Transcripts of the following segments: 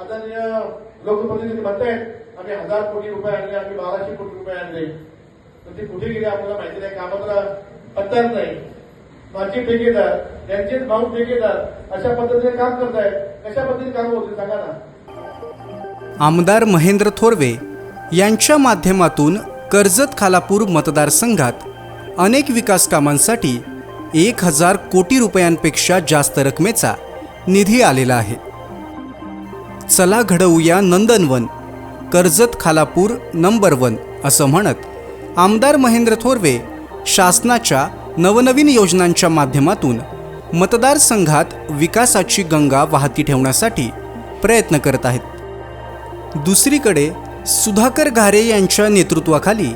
आदरणीय लोकप्रतिनिधी म्हणतायत आम्ही हजार कोटी रुपये आणले आम्ही बाराशे कोटी रुपये आणले. तर ते कुठे गेले आपल्याला माहिती नाही कामाला पत्ताच नाही. माझे ठेकेदार त्यांचेच भाऊ ठेकेदार अशा पद्धतीने काम करतायत. कशा पद्धतीने काम होते सांगा ना. आमदार महेंद्र थोरवे यांच्या माध्यमातून कर्जत खालापूर मतदारसंघात अनेक विकास कामांसाठी एक हजार कोटी रुपयांपेक्षा जास्त रकमेचा निधी आलेला आहे. चला घडवूया नंदनवन कर्जत खालापूर नंबर वन असं म्हणत आमदार महेंद्र थोरवे शासनाच्या नवनवीन योजनांच्या माध्यमातून मतदारसंघात विकासाची गंगा वाहती ठेवण्यासाठी प्रयत्न करत आहेत. दुसरीकडे सुधाकर घारे यांच्या नेतृत्वाखाली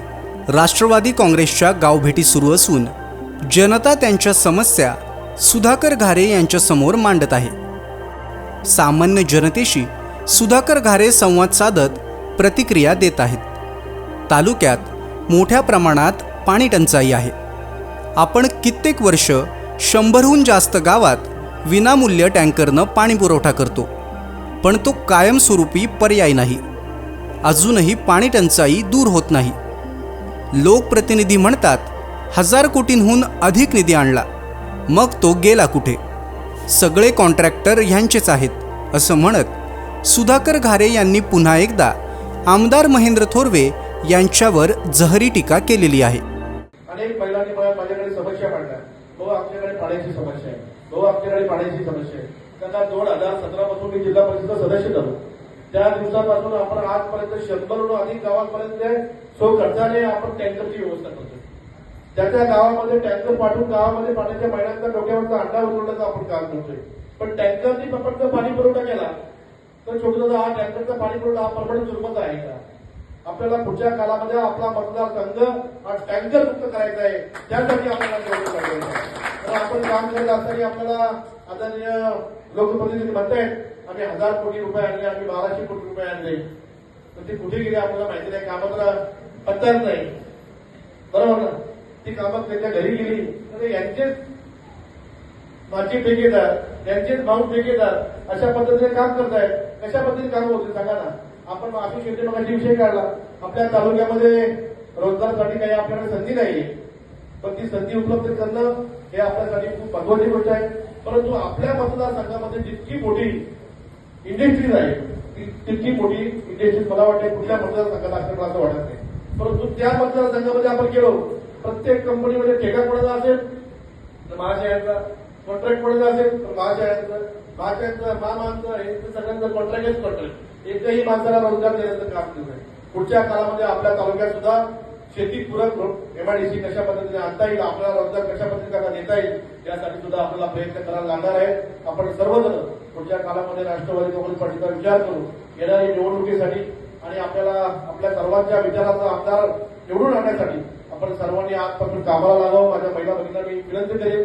राष्ट्रवादी काँग्रेसच्या गावभेटी सुरू असून जनता त्यांच्या समस्या सुधाकर घारे यांच्यासमोर मांडत आहे. सामान्य जनतेशी सुधाकर घारे संवाद साधत प्रतिक्रिया देत आहेत. तालुक्यात मोठ्या प्रमाणात पाणी टंचाई आहे. आपण कित्येक वर्ष शंभरहून जास्त गावात विनामूल्य टँकरनं पाणी पुरवठा करतो. पण तो कायमस्वरूपी पर्याय नाही. अजूनही पाणी टंचाई दूर होत नाही. लोकप्रतिनिधी म्हणतात हजार कोटींहून अधिक निधी आणला. मग तो गेला कुठे? सगळे कॉन्ट्रॅक्टर ह्यांचेच आहेत असं म्हणत सुधाकर घारे यांनी पुन्हा एकदा आमदार महेंद्र थोरवे यांच्यावर जहरी टीका केलेली आहे. अनेक महिलांनी मला माझ्याकडे समस्या मांडल्या भाऊ आमच्याकडे पाण्याची समस्या आहे. भाऊ आमच्याकडे पाण्याची समस्या आहे. त्यांना दोन हजार सतरा पासून मी जिल्हा परिषद सदस्य झालो त्या दिवसापासून आपण आजपर्यंत शंभरहून अधिक गावांपर्यंत सो खर्चाने आपण टँकरची व्यवस्था करतो त्या त्या गावामध्ये टँकर पाठवून गावामध्ये पाण्याच्या महिलांचा डोक्यावरचा अंडा उचलण्याचं आपण काम करतोय. पण टँकरनी फक्त पाणी पुरवठा केला. तर छोटा हा टँकरचा पाणी पुरवठा हा परमनंट स्वरूपाचा आहे का? आपल्याला पुढच्या काळामध्ये आपला मतदारसंघ हा टँकर मुक्त करायचा आहे. त्यासाठी आपल्याला निवडणूक तर आपण काम करत असताना आपल्याला आदरणीय लोकप्रतिनिधी म्हणतायत आम्ही हजार कोटी रुपये आणले आम्ही बाराशे कोटी रुपये आणले. तर ते कुठे गेले आपल्याला माहिती नाही कामाला पत्ताच नाही. बरोबर ना? ती कामं त्यांच्या घरी गेली. तर यांचेच माझी ठेकेदार त्यांचेच भाऊ ठेकेदार अशा पद्धतीने काम करतायत. कशा पद्धतीने काम होते सांगा ना. आपण आशिष शेट्टी मगाशी विषय काढला. आपल्या तालुक्यामध्ये रोजगारासाठी काही आपल्याकडे संधी नाहीये. पण ती संधी उपलब्ध करणं हे आपल्यासाठी खूप महत्वाची गोष्ट आहे. परंतु आपल्या मतदारसंघामध्ये जितकी मोठी इंडस्ट्रीज आहे ती- तितकी मोठी इंडस्ट्रीज मला वाटते कुठल्या मतदारसंघात असतील असं वाटत नाही. परंतु त्या मतदारसंघामध्ये आपण गेलो. प्रत्येक कंपनीमध्ये ठेका कोणाचा असेल? तर महाशयाचा. कॉन्ट्रॅक्ट पडत असेल तर महाशयाचं महाशयाचं मामांचं हे सगळ्यांचं कॉन्ट्रॅक्टच कॉन्ट्रॅक्ट एकही माणसाला रोजगार देण्याचं काम केलं नाही पुढच्या काळामध्ये आपल्या तालुक्यात सुद्धा शेतीपूरक एमआयडीसी कशा पद्धतीने आणता येईल आपल्याला रोजगार कशा पद्धतीने देता येईल यासाठी सुद्धा आपल्याला प्रयत्न करायला लागणार आहे आपण सर्वजण पुढच्या काळामध्ये राष्ट्रवादी काँग्रेस पार्टीचा विचार करू. येणाऱ्या निवडणुकीसाठी आणि आपल्याला आपल्या सर्वांच्या विचाराचा आमदार निवडून आणण्यासाठी आपण सर्वांनी आजपासून कामाला लागावं. माझ्या महिला भगिनींना मी विनंती करेन.